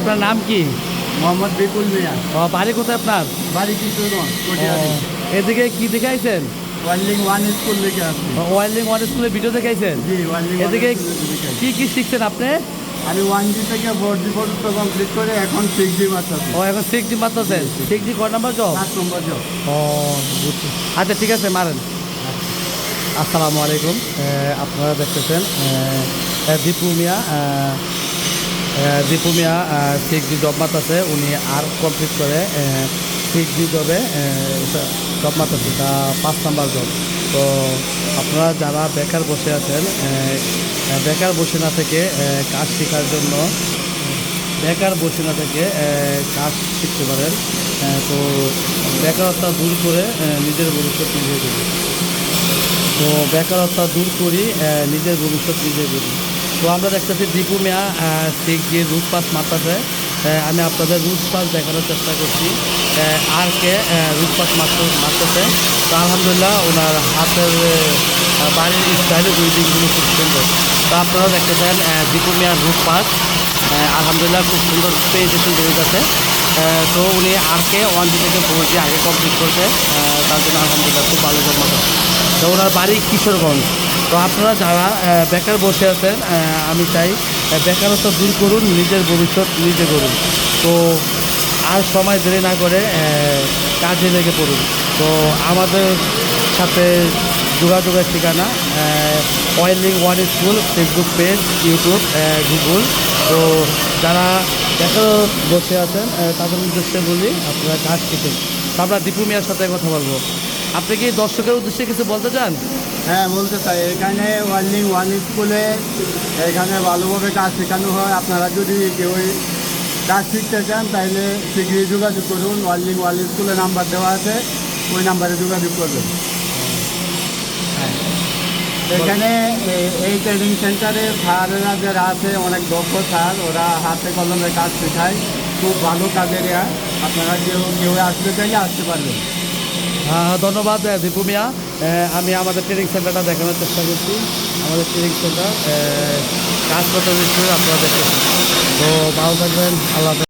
আপনার নাম কি? মোহাম্মদ বিপুল মিয়া। ও, বাড়ি কোথায় আপনার? বাড়ি কিশোরগঞ্জ এদিকে কি দেখাইছেন? ওয়ার্ল্ডিং ওয়ান স্কুল আসছি। ওয়াইল্ডিং ওয়ান স্কুলে ভিডিও দেখাইছেন? জি ওয়ার্ল্ডিং এদিকে কি কি শিখছেন আপনি? আমি ওয়ান জি থেকে ফোর জি পর্যন্ত কমপ্লিট করে এখন সিক্স জি মারতেছি ও এখন সিক্স জি মারতেছেন সিক্স জি। কয় নাম্বার জব পাঁচ নম্বর জব ও বুঝছি। আচ্ছা ঠিক আছে মারেন। আসসালামু আলাইকুম। আপনারা দেখতেছেন দীপু মিয়া দীপু মিয়া সিক্স জব মাতাছে উনি আর কমপ্লিট করে সিক্স জবে জব মাতাছে এটা পাঁচ নাম্বার জব তো আপনারা যারা বেকার বসে আছেন বেকার বসে না থেকে কাজ শেখার জন্য বেকার বসে না থেকে কাজ শিখতে পারেন তো বেকারত্ব দূর করে নিজের ভবিষ্যৎ নিজে তো বেকারত্ব দূর করি নিজের ভবিষ্যৎ নিজে করি তো আমরা দেখতেছি দীপু মিয়া ঠিক যে রুট পাস মারতেছে। আমি আপনাদের রুট পাস দেখানোর চেষ্টা করছি। আর কে রুট পাস মারতে মারতেছে। তো আলহামদুলিল্লাহ ওনার হাতের বাড়ির স্টাইলে দুই দিকগুলো খুব সুন্দর। তো আপনারা দেখতেছেন দীপু মিয়ার রুট পাস। আলহামদুলিল্লাহ খুব সুন্দর পেয়েছেন বেড়ে আহ, তো উনি আরকে ওয়ান জি থেকে ফোর জি আগে কমপ্লিট করছে। তার জন্য আলহামদুলিল্লাহ খুব ভালো জন্ম তো ওনার বাড়ি কিশোরগঞ্জ। তো আপনারা যারা বেকার বসে আছেন আমি চাই বেকারত্ব দূর করুন, নিজের ভবিষ্যৎ নিজে করুন তো আর সময় দেরি না করে কাজে লেগে পড়ুন। তো আমাদের সাথে যোগাযোগের ঠিকানা oiling one school Facebook page YouTube Google তো যারা দেখা বসে আছেন তাদের উদ্দেশ্যে বলি, আপনারা কাজ শিখেন আমরা দীপু মিয়ার সাথে কথা বলব। আপনি কি দর্শকের উদ্দেশ্যে কিছু বলতে চান? হ্যাঁ বলতে চাই। এখানে ওয়ার্ল্ডিং ওয়ান স্কুলে, এখানে ভালোভাবে কাজ শেখানো হয়। আপনারা যদি কেউ কাজ শিখতে চান, তাহলে শীঘ্রই যোগাযোগ করুন। ওয়ার্ল্ডিং ওয়ান স্কুলে নাম্বার দেওয়া আছে। ওই নাম্বারে যোগাযোগ করবেন। এখানে এই ট্রেনিং সেন্টারে স্যারেরা যারা আছে, অনেক দক্ষ স্যার, ওরা হাতে কলমে কাজ শেখায়। খুব ভালো কাজের আপনারা কেউ কেউ আসতে চাইলে আসতে পারবেন। ধন্যবাদ দীপু মিয়া। আমি আমাদের ট্রেনিং সেন্টারটা দেখানোর চেষ্টা করছি। আমাদের ট্রেনিং সেন্টার কাজ করতে আপনারা দেখতেছেন তো ভালো থাকবেন, আল্লাহ।